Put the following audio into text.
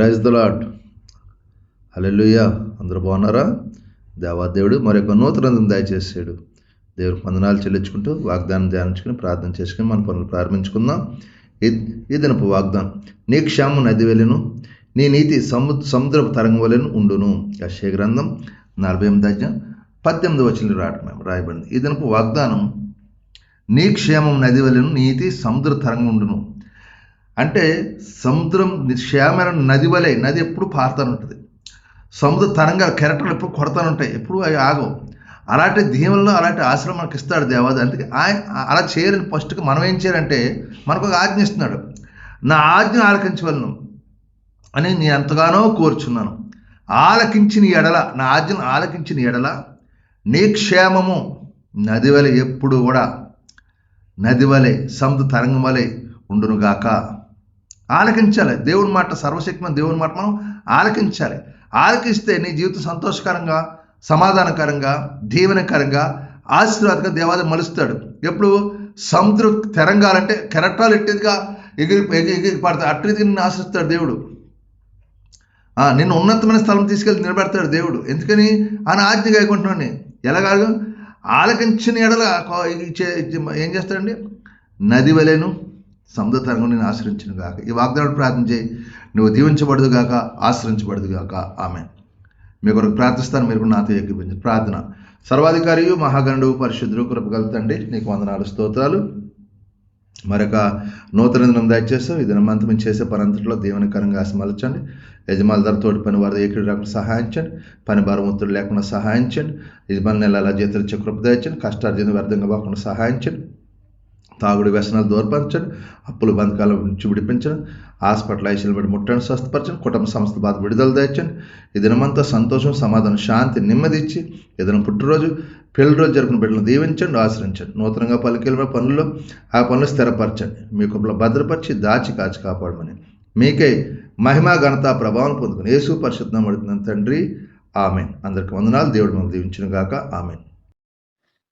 Praise the lord హల్లెలూయా. అందరూ బాగున్నారా? దేవాదేవుడు మరొక నూతన దయచేసాడు. దేవుడికి వందనాలు చెల్లించుకుంటూ వాగ్దానం ధ్యానించుకుని ప్రార్థన చేసుకుని మన పనులు ప్రారంభించుకుందాం. ఈ- దినపు వాగ్దానం నీ క్షేమం నది వెళ్ళను నీ నీతి సము సముద్రపు తరంగం వలెను ఉండును. యశ్య గ్రంథం నలభై ఎనిమిది అధ్యాయం పద్దెనిమిది వచ్చిన రావటం రాయబడింది. ఈ దినపు వాగ్దానం నీ క్షేమం నది వలెను నీతి సముద్ర తరంగం ఉండును. అంటే సముద్రం క్షేమైన నది వలె నది ఎప్పుడు పారుతూనే ఉంటుంది సముద్ర తరంగాలు కెరటలు ఎప్పుడు కొడతానే ఉంటాయి ఎప్పుడు అవి ఆగవు. అలాంటి దీవెనలో అలాంటి ఆశ్రమం మనకి ఇస్తాడు దేవాది అందుకే ఆయన అలా చేయాలని ఫస్ట్గా మనం ఏం చేయాలంటే మనకు ఒక ఆజ్ఞ ఇస్తున్నాడు. నా ఆజ్ఞ ఆలకించవలను అని నేను ఎంతగానో కోరుచున్నాను. ఆలకించిన ఎడల నా ఆజ్ఞను ఆలకించిన ఎడల నీ క్షేమము నది వలె ఎప్పుడు కూడా నది వలె సముద్ర తరంగం వలె ఉండునుగాక. ఆలకించాలి. దేవుని మాట సర్వశక్తిమైన దేవుని మాట మనం ఆలకించాలి. ఆలకిస్తే నీ జీవితం సంతోషకరంగా సమాధానకరంగా దీవెనకరంగా ఆశీర్వాదంగా దేవాలయం మలుస్తాడు. ఎప్పుడు? సముద్ర తెరంగాలంటే కెరటాలు ఎట్టిదిగా ఎగిరి ఎగిరి ఎగిరి పడతాడు అట్టిదిగా నిన్ను ఆశిస్తాడు దేవుడు. నిన్ను ఉన్నతమైన స్థలం తీసుకెళ్ళి నిలబెడతాడు దేవుడు. ఎందుకని? ఆయన ఆజ్ఞ కాకుంటున్నాను ఎలాగాడు ఆలకించిన ఎడల ఏం చేస్తాడండి? నది వలెను సముద్ర తరంగం నేను ఆశ్రయించను గాక. ఈ వాగ్దానం ప్రార్థన చేయి. నువ్వు దీవించబడదు గాక ఆశ్రయించబడదు గాక. ఆమె మీ కొరకు ప్రార్థిస్తాను మీరు కూడా నాతో ఏకీపించండి ప్రార్థన. సర్వాధికారి మహాగణుడు పరిశుద్ధుడు కృపగలుగుతండి. నీకు వందనాలు స్తోత్రాలు. మరొక నూతన దినం దయచేస్తాం ఈ దినమంతా మేము చేసే పనంతట్లో దీవెనకరంగా ఆశమలచండి యజమానుల ధర తోటి పని వారి ఏకుడు రాకుండా సహాయించండి. పని భారం ఒత్తిడి లేకుండా సహాయించండి. యజమాని నెల అలా జీతాలు ఇచ్చే కృప దయచండి కష్టార్జన వ్యర్థంగా కాకుండా సహాయించండి. తాగుడు వ్యసనాలు దూరపరచండి అప్పులు బంధకాల నుంచి విడిపించండి హాస్పిటల్ ఐసీలు బట్టి ముట్టండి స్వస్థపరచండి కుటుంబ సంస్థ బాధ విడుదల తెచ్చండి ఈ దినమంతా సంతోషం సమాధానం శాంతి నెమ్మది ఇచ్చి ఏదైనా పుట్టినరోజు పెళ్ళి రోజు జరిపిన బిడ్డలను దీవించండి ఆశ్రయించండి. నూతనంగా పలికిన పనుల్లో ఆ పనులు స్థిరపరచండి. మీ కుటుంబంలో భద్రపరిచి దాచి కాచి కాపాడమని మీకే మహిమా ఘనత ప్రభావం పొందుకుని యేసు పరిశుద్ధం అడుగుతున్నాను తండ్రి. ఆమె అందరికి వందనాలు. దేవుడు మనం దీవించిన గాక ఆమె